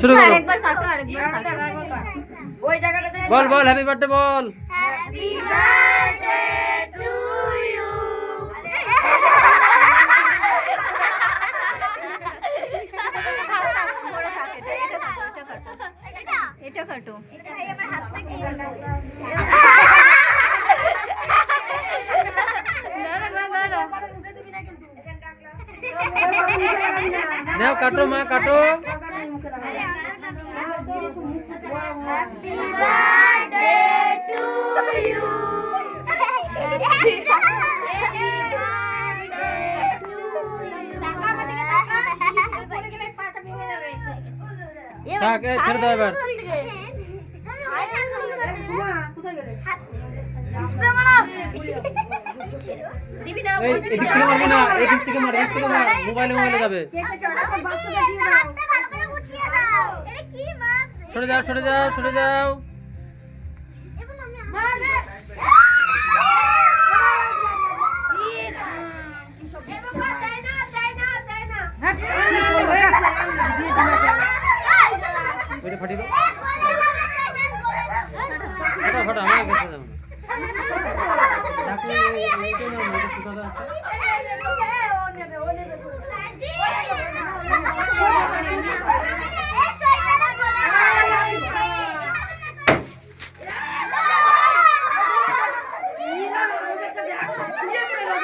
শুরু করো। বল বল। হ্যাপি বার্থডে বল। হ্যাপি বার্থডে টু ইউ এটা কাটো নাও কাটো মা কাটো। হ্যাপি বার্থডে টু ইউ থাক ছেড়ে দাও এবার। থেকে মোবাইলে মোবাইলে যাবে। সরে যাও সরে যাও সরে যাও। ওইটা ফাটিয়ে দাও ফটা ফটা আমার কাছে এইটা না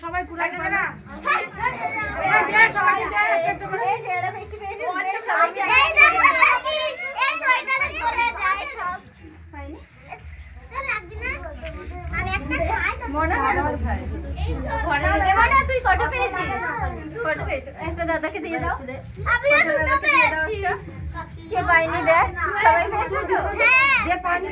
সবাই কুড়াই না? তুই কটা পেয়েছিস? কটা পেয়েছ একটা দাদাকে দিয়ে দাও। কে পাইনি দেখ? সবাই পেয়েছে তো? যে পাইনি